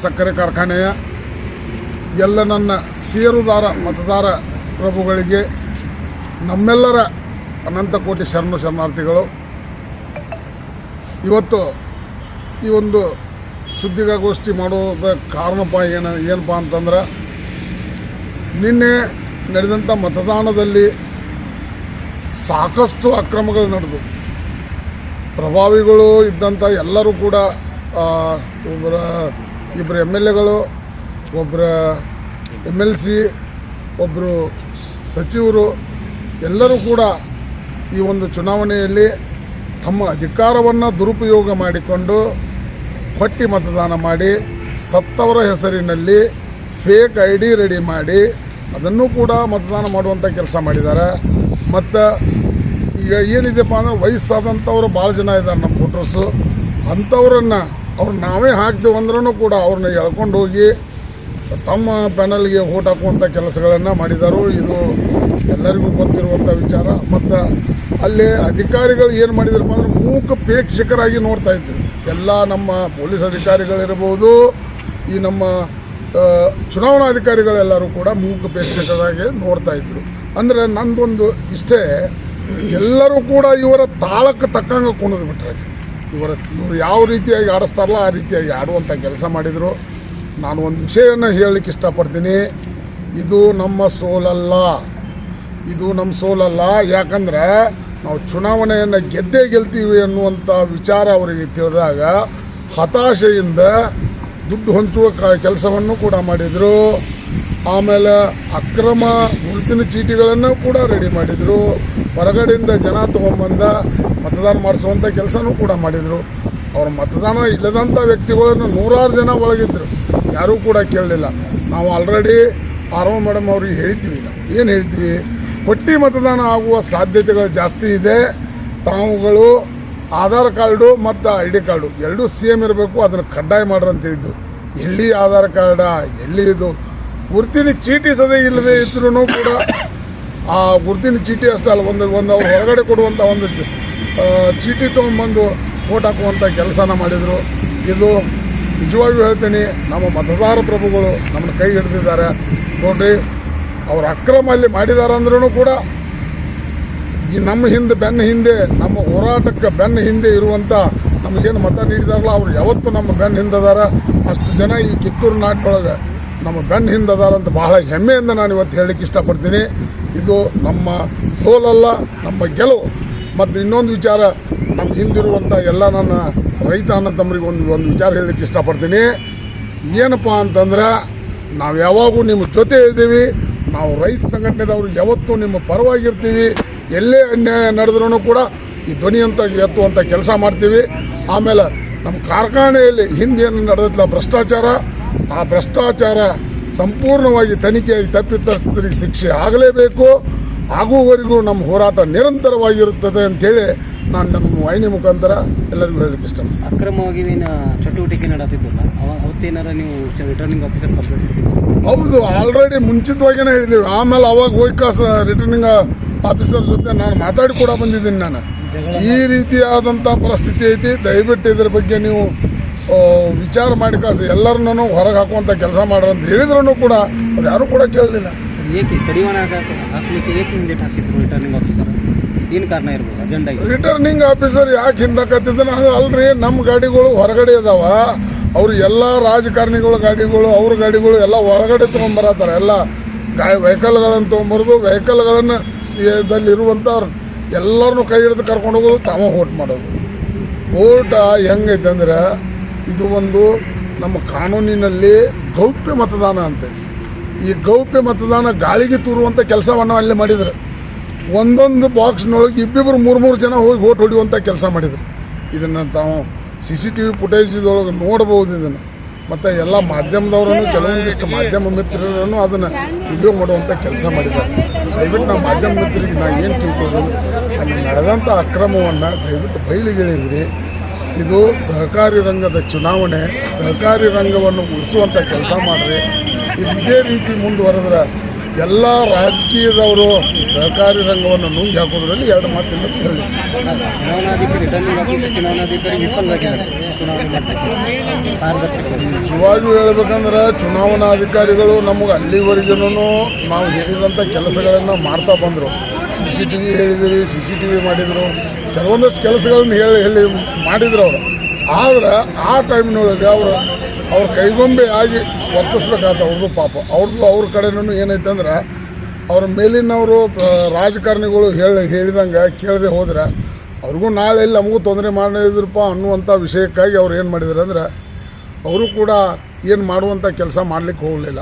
ಸಕ್ಕರೆ ಕಾರ್ಖಾನೆಯ ಎಲ್ಲ ನನ್ನ ಸೇರುದಾರ ಮತದಾರ ಪ್ರಭುಗಳಿಗೆ, ನಮ್ಮೆಲ್ಲರ ಅನಂತ ಕೋಟಿ ಶರಣ ಶರಣಾರ್ಥಿಗಳು, ಇವತ್ತು ಈ ಒಂದು ಸುದ್ದಿಗೋಷ್ಠಿ ಮಾಡುವುದ ಕಾರಣಪ್ಪ ಏನು, ಏನಪ್ಪ ಅಂತಂದ್ರೆ, ನಿನ್ನೆ ನಡೆದಂಥ ಮತದಾನದಲ್ಲಿ ಸಾಕಷ್ಟು ಅಕ್ರಮಗಳು ನಡೆದು, ಪ್ರಭಾವಿಗಳು ಇದ್ದಂಥ ಎಲ್ಲರೂ ಕೂಡ ಇಬ್ಬರು ಎಂ ಎಲ್ ಎಗಳು ಒಬ್ಬರ ಎಂ ಎಲ್ ಸಿ ಒಬ್ಬರು ಸಚಿವರು, ಎಲ್ಲರೂ ಕೂಡ ಈ ಒಂದು ಚುನಾವಣೆಯಲ್ಲಿ ತಮ್ಮ ಅಧಿಕಾರವನ್ನು ದುರುಪಯೋಗ ಮಾಡಿಕೊಂಡು ಹೊಟ್ಟಿ ಮತದಾನ ಮಾಡಿ, ಸತ್ತವರ ಹೆಸರಿನಲ್ಲಿ ಫೇಕ್ ಐ ಡಿ ರೆಡಿ ಮಾಡಿ, ಅದನ್ನು ಕೂಡ ಮತದಾನ ಮಾಡುವಂಥ ಕೆಲಸ ಮಾಡಿದ್ದಾರೆ. ಮತ್ತು ಈಗ ಏನಿದೆಪ್ಪ ಅಂದ್ರೆ ವಯಸ್ಸಾದಂಥವ್ರು ಭಾಳ ಜನ ಇದ್ದಾರೆ ನಮ್ಮ ವೋಟರ್ಸು. ಅಂಥವ್ರನ್ನ ಅವ್ರು ನಾವೇ ಹಾಕ್ತೀವಿ ಅಂದ್ರೂ ಕೂಡ ಅವ್ರನ್ನ ಎಳ್ಕೊಂಡು ಹೋಗಿ ತಮ್ಮ ಪ್ಯಾನಲ್ಗೆ ಓಟ್ ಹಾಕುವಂಥ ಕೆಲಸಗಳನ್ನು ಮಾಡಿದರು. ಇದು ಎಲ್ಲರಿಗೂ ಗೊತ್ತಿರುವಂಥ ವಿಚಾರ. ಮತ್ತು ಅಲ್ಲಿ ಅಧಿಕಾರಿಗಳು ಏನು ಮಾಡಿದ್ರಪ್ಪ ಅಂದ್ರೆ ಮೂಕ ಪ್ರೇಕ್ಷಕರಾಗಿ ನೋಡ್ತಾ ಇದ್ರು. ಎಲ್ಲ ನಮ್ಮ ಪೊಲೀಸ್ ಅಧಿಕಾರಿಗಳಿರ್ಬೋದು, ಈ ನಮ್ಮ ಚುನಾವಣಾ ಅಧಿಕಾರಿಗಳೆಲ್ಲರೂ ಕೂಡ ಮೂಕ ಪ್ರೇಕ್ಷಕರಾಗಿ ನೋಡ್ತಾ ಇದ್ರು. ಅಂದರೆ ನಂದೊಂದು ಇಷ್ಟೇ, ಎಲ್ಲರೂ ಕೂಡ ಇವರ ತಾಳಕ್ಕೆ ತಕ್ಕಂಗೆ ಕುಣಿದು ಬಿಟ್ರೆ. ಇವರ ಇವರು ಯಾವ ರೀತಿಯಾಗಿ ಆಡಿಸ್ತಾರಲ್ಲ ಆ ರೀತಿಯಾಗಿ ಆಡುವಂಥ ಕೆಲಸ ಮಾಡಿದರು. ನಾನು ಒಂದು ವಿಷಯವನ್ನು ಹೇಳಲಿಕ್ಕೆ ಇಷ್ಟಪಡ್ತೀನಿ. ಇದು ನಮ್ಮ ಸೋಲಲ್ಲ. ಇದು ನಮ್ಮ ಸೋಲಲ್ಲ. ಯಾಕಂದ್ರೆ ನಾವು ಚುನಾವಣೆಯನ್ನು ಗೆದ್ದೇ ಗೆಲ್ತೀವಿ ಅನ್ನುವಂಥ ವಿಚಾರ ಅವರಿಗೆ ತಿಳಿದಾಗ ಹತಾಶೆಯಿಂದ ದುಡ್ಡು ಹಂಚುವ ಕೆಲಸವನ್ನು ಕೂಡ ಮಾಡಿದರು. ಆಮೇಲೆ ಅಕ್ರಮ ಗುರುತಿನ ಚೀಟಿಗಳನ್ನು ಕೂಡ ರೆಡಿ ಮಾಡಿದರು. ಹೊರಗಡೆಯಿಂದ ಜನ ತೊಗೊಂಬಂದ ಮತದಾನ ಮಾಡಿಸುವಂಥ ಕೆಲಸನೂ ಕೂಡ ಮಾಡಿದರು. ಅವ್ರ ಮತದಾನ ಇಲ್ಲದಂಥ ವ್ಯಕ್ತಿಗಳನ್ನು ನೂರಾರು ಜನ ಒಳಗಿದ್ರು. ಯಾರೂ ಕೂಡ ಕೇಳಲಿಲ್ಲ. ನಾವು ಆಲ್ರೆಡಿ ಆರ್ವ ಮೇಡಮ್ ಅವ್ರಿಗೆ ಹೇಳಿದ್ವಿ. ಏನು ಹೇಳ್ತೀವಿ ಪಟ್ಟಿ ಮತದಾನ ಆಗುವ ಸಾಧ್ಯತೆಗಳು ಜಾಸ್ತಿ ಇದೆ. ತಾವುಗಳು ಆಧಾರ್ ಕಾರ್ಡು ಮತ್ತು ಐ ಡಿ ಕಾರ್ಡು ಎರಡೂ ಸೇಮ್ ಇರಬೇಕು. ಅದನ್ನು ಕಡ್ಡಾಯ ಮಾಡ್ರಿ ಅಂತ ಎಲ್ಲಿ ಆಧಾರ್ ಕಾರ್ಡ, ಎಲ್ಲಿ ಇದು? ಗುರುತಿನ ಚೀಟಿ ಸದೇ ಇಲ್ಲದೆ ಇದ್ರೂ ಕೂಡ ಆ ಗುರುತಿನ ಚೀಟಿ ಅಷ್ಟೇ ಅಲ್ಲ. ಒಂದು ಒಂದು ಹೊರಗಡೆ ಕೊಡುವಂಥ ಒಂದು ಚೀಟಿ ತೊಗೊಂಡ್ಬಂದು ಓಟ್ ಹಾಕುವಂಥ ಕೆಲಸನ ಮಾಡಿದರು. ಇದು ನಿಜವಾಗಿಯೂ ಹೇಳ್ತೀನಿ, ನಮ್ಮ ಮತದಾರ ಪ್ರಭುಗಳು ನಮ್ಮನ್ನು ಕೈ ಹಿಡಿದಿದ್ದಾರೆ. ನೋಡಿರಿ ಅವ್ರು ಅಕ್ರಮ ಅಲ್ಲಿ ಮಾಡಿದ್ದಾರೆ ಅಂದ್ರೂ ಕೂಡ ಈ ನಮ್ಮ ಹಿಂದೆ, ಬೆನ್ನ ಹಿಂದೆ, ನಮ್ಮ ಹೋರಾಟಕ್ಕೆ ಬೆನ್ನ ಹಿಂದೆ ಇರುವಂಥ ನಮಗೇನು ಮತ ನೀಡಿದಾರಲ್ಲ, ಅವ್ರು ಯಾವತ್ತು ನಮ್ಮ ಬೆನ್ನ ಹಿಂದದಾರ. ಅಷ್ಟು ಜನ ಈ ಕಿತ್ತೂರು ನಾಟ್ಕೊಳಗೆ ನಮ್ಮ ಬೆನ್ನ ಹಿಂದದಾರ ಅಂತ ಬಹಳ ಹೆಮ್ಮೆಯಿಂದ ನಾನು ಇವತ್ತು ಹೇಳಲಿಕ್ಕೆ ಇಷ್ಟಪಡ್ತೀನಿ. ಇದು ನಮ್ಮ ಸೋಲಲ್ಲ, ನಮ್ಮ ಗೆಲುವು. ಮತ್ತು ಇನ್ನೊಂದು ವಿಚಾರ ನಮ್ಮ ಹಿಂದಿರುವಂಥ ಎಲ್ಲ ನನ್ನ ರೈತ ಅನ್ನ ತಮ್ಮರಿಗೆ ಒಂದು ಒಂದು ವಿಚಾರ ಹೇಳಲಿಕ್ಕೆ ಇಷ್ಟಪಡ್ತೀನಿ. ಏನಪ್ಪ ಅಂತಂದ್ರೆ, ನಾವು ಯಾವಾಗೂ ನಿಮ್ಮ ಜೊತೆ ಇದ್ದೀವಿ, ನಾವು ರೈತ ಸಂಘಟನೆದವರು ಯಾವತ್ತೂ ನಿಮ್ಮ ಪರವಾಗಿರ್ತೀವಿ, ಎಲ್ಲೇ ಅನ್ಯಾಯ ನಡೆದ್ರೂ ಕೂಡ ಈ ಧ್ವನಿ ಅಂತ ಎತ್ತುವಂಥ ಕೆಲಸ ಮಾಡ್ತೀವಿ. ಆಮೇಲೆ ನಮ್ಮ ಕಾರ್ಖಾನೆಯಲ್ಲಿ ಹಿಂದೇನು ನಡೆದಿಲ್ಲ ಭ್ರಷ್ಟಾಚಾರ, ಆ ಭ್ರಷ್ಟಾಚಾರ ಸಂಪೂರ್ಣವಾಗಿ ತನಿಖೆಯಾಗಿ ತಪ್ಪಿತಸ್ಥರಿಗೆ ಶಿಕ್ಷೆ ಆಗಲೇಬೇಕು. ಆಗುವವರೆಗೂ ನಮ್ಮ ಹೋರಾಟ ನಿರಂತರವಾಗಿರುತ್ತದೆ ಅಂತೇಳಿ ನಾನು ನಮ್ಮ ವಾಹಿನಿ ಮುಖಾಂತರ ಎಲ್ಲರಿಗೂ ಹೇಳಲಿಕ್ಕೆ ಇಷ್ಟ ಅಕ್ರಮವಾಗಿ ಚಟುವಟಿಕೆ ನಡೆದಿದ್ದಲ್ಲ ಅವತ್ತೇನಾರ ನೀವು ರಿಟರ್ನಿಂಗ್ ಆಫೀಸರ್ ಕಂಪ್ಲೇಂಟ್ ಹೌದು ಆಲ್ರೆಡಿ ಮುಂಚಿತವಾಗಿನೇ ಹೇಳಿದ್ದೀವಿ. ಆಮೇಲೆ ಅವಾಗ ಹೋಗಿ ಕಾಸ ರಿಟರ್ನಿಂಗ್ ಆಫೀಸರ್ ಜೊತೆ ನಾನು ಮಾತಾಡಿ ಕೂಡ ಬಂದಿದ್ದೀನಿ ನಾನು. ಈ ರೀತಿಯಾದಂಥ ಪರಿಸ್ಥಿತಿ ಐತಿ. ದಯವಿಟ್ಟು ಇದ್ರ ಬಗ್ಗೆ ನೀವು ವಿಚಾರ ಮಾಡಿ ಕಾಸ. ಎಲ್ಲರನ್ನೂ ಹೊರಗೆ ಹಾಕುವಂಥ ಕೆಲಸ ಮಾಡ್ರಂತ ಅಂತ ಹೇಳಿದ್ರು ಕೂಡ ಅವ್ರು ಯಾರು ಕೂಡ ಕೇಳಲಿಲ್ಲ. ಏಕೆ ಕಡಿವಾಣ ಹಾಕಲಿಕ್ಕೆ ಏಕೆ ಹಿಂದೇಟ್ ಹಾಕಿದ್ರು ರಿಟರ್ನಿಂಗ್ ಆಫೀಸರ್ ಏನು ಕಾರಣ ಇರ್ಬೋದು? ಅಜೆಂಡಾ ರಿಟರ್ನಿಂಗ್ ಆಫೀಸರ್ ಯಾಕೆ ಹಿಂದಕತ್ತಿದ್ದಾನೆ ಅಲ್ರಿ ನಮ್ಮ ಗಾಡಿಗಳು ಹೊರಗಡೆ ಇದಾವ ಅವ್ರು ಎಲ್ಲ ರಾಜಕಾರಣಿಗಳ ಗಾಡಿಗಳು, ಅವ್ರ ಗಾಡಿಗಳು ಎಲ್ಲ ಒಳಗಡೆ ತಗೊಂಡ್ಬರತ್ತಾರ ಎಲ್ಲ ಗಾಡಿ ವೆಹಿಕಲ್ಗಳನ್ನು ತೊಗೊಂಬರೋದು ವೆಹಿಕಲ್ಗಳನ್ನು ದಲ್ಲಿರುವಂಥವ್ರು ಎಲ್ಲರನ್ನೂ ಕೈ ಹಿಡಿದು ಕರ್ಕೊಂಡು ಹೋಗೋದು, ತಾವ ಓಟ್ ಮಾಡೋದು. ಓಟ ಹೆಂಗೈತೆ ಅಂದ್ರೆ, ಇದು ಒಂದು ನಮ್ಮ ಕಾನೂನಿನಲ್ಲಿ ಗೌಪ್ಯ ಮತದಾನ ಅಂತ ಈ ಗೌಪ್ಯ ಮತದಾನ ಗಾಳಿಗೆ ತೂರುವಂಥ ಕೆಲಸವನ್ನು ಅಲ್ಲಿ ಮಾಡಿದ್ರು. ಒಂದೊಂದು ಬಾಕ್ಸ್ನೊಳಗೆ ಇಬ್ಬಿಬ್ಬರು ಮೂರು ಮೂರು ಜನ ಹೋಗಿ ಓಟ್ ಹೊಡಿಯುವಂಥ ಕೆಲಸ ಮಾಡಿದ್ರು. ಇದನ್ನು ತಾವು ಸಿ ಸಿ ಟಿ ವಿ ಫುಟೇಜ್ದೊಳಗೆ ನೋಡಬಹುದು ಇದನ್ನು. ಮತ್ತು ಎಲ್ಲ ಮಾಧ್ಯಮದವರನ್ನು ಕೆಲವೊಂದಿಷ್ಟು ಮಾಧ್ಯಮ ಮಿತ್ರರನ್ನು ಅದನ್ನು ವಿಡಿಯೋ ಮಾಡುವಂಥ ಕೆಲಸ ಮಾಡಿದ್ದಾರೆ. ದಯವಿಟ್ಟು ನಾವು ಮಾಧ್ಯಮ ಮಿತ್ರರಿಗೆ ನಾ ಏನು ತಿಳ್ಕೊಳ್ಳೋದು ಅಲ್ಲಿ ನಡೆದಂಥ ಅಕ್ರಮವನ್ನು ದಯವಿಟ್ಟು ಬಯಲಿಗೆಳಿದ್ರಿ ಇದು ಸಹಕಾರಿ ರಂಗದ ಚುನಾವಣೆ ಸಹಕಾರಿ ರಂಗವನ್ನು ಉಳಿಸುವಂಥ ಕೆಲಸ ಮಾಡಿರಿ. ಇದು ಇದೇ ರೀತಿ ಮುಂದುವರೆದ್ರೆ ಎಲ್ಲ ರಾಜಕೀಯದವರು ಸಹಕಾರಿ ರಂಗವನ್ನು ನುಂಗಿ ಹಾಕೋದ್ರಲ್ಲಿ ಎರಡು ಮಾತಿಲ್ಲ ಹೇಳಿ ಚುನಾವಣಾಧಿಕಾರಿ ರಿಟರ್ನಿಂಗ್ ಆಫೀಸರ್ ನಿಜವಾಗಿಯೂ ಹೇಳ್ಬೇಕಂದ್ರೆ ಚುನಾವಣಾಧಿಕಾರಿಗಳು ನಮಗೆ ಅಲ್ಲಿವರೆಗೂ ನಾವು ಹೇಳಿದಂಥ ಕೆಲಸಗಳನ್ನು ಮಾಡ್ತಾ ಬಂದರು. ಸಿ ಸಿ ಟಿ ವಿ ಹೇಳಿದಿರಿ ಸಿ ಸಿ ಟಿ ವಿ ಮಾಡಿದರು. ಕೆಲವೊಂದಷ್ಟು ಕೆಲಸಗಳನ್ನು ಹೇಳಿ ಹೇಳಿ ಮಾಡಿದ್ರು ಅವರು. ಆದ್ರೆ ಆ ಟೈಮ್ನೊಳಗೆ ಅವರು, ಅವ್ರ ಕೈಗೊಂಬೆ ಆಗಿ ವರ್ತಿಸ್ಬೇಕಾದ ಅವ್ರದ್ದು ಪಾಪ. ಅವ್ರದ್ದು ಅವ್ರ ಕಡೆನೂ ಏನೈತೆ ಅಂದ್ರೆ, ಅವ್ರ ಮೇಲಿನವರು ರಾಜಕಾರಣಿಗಳು ಹೇಳಿ, ಹೇಳಿದಂಗೆ ಕೇಳದೆ ಹೋದ್ರೆ, ಅವ್ರಿಗೂ ನಾಳೆ ಇಲ್ಲಿ ನಮಗೂ ತೊಂದರೆ ಮಾಡಿದ್ರಪ್ಪ ಅನ್ನುವಂಥ ವಿಷಯಕ್ಕಾಗಿ ಅವ್ರು ಏನು ಮಾಡಿದ್ರು ಅಂದ್ರೆ, ಅವರು ಕೂಡ ಏನು ಮಾಡುವಂಥ ಕೆಲಸ ಮಾಡಲಿಕ್ಕೆ ಹೋಗಲಿಲ್ಲ.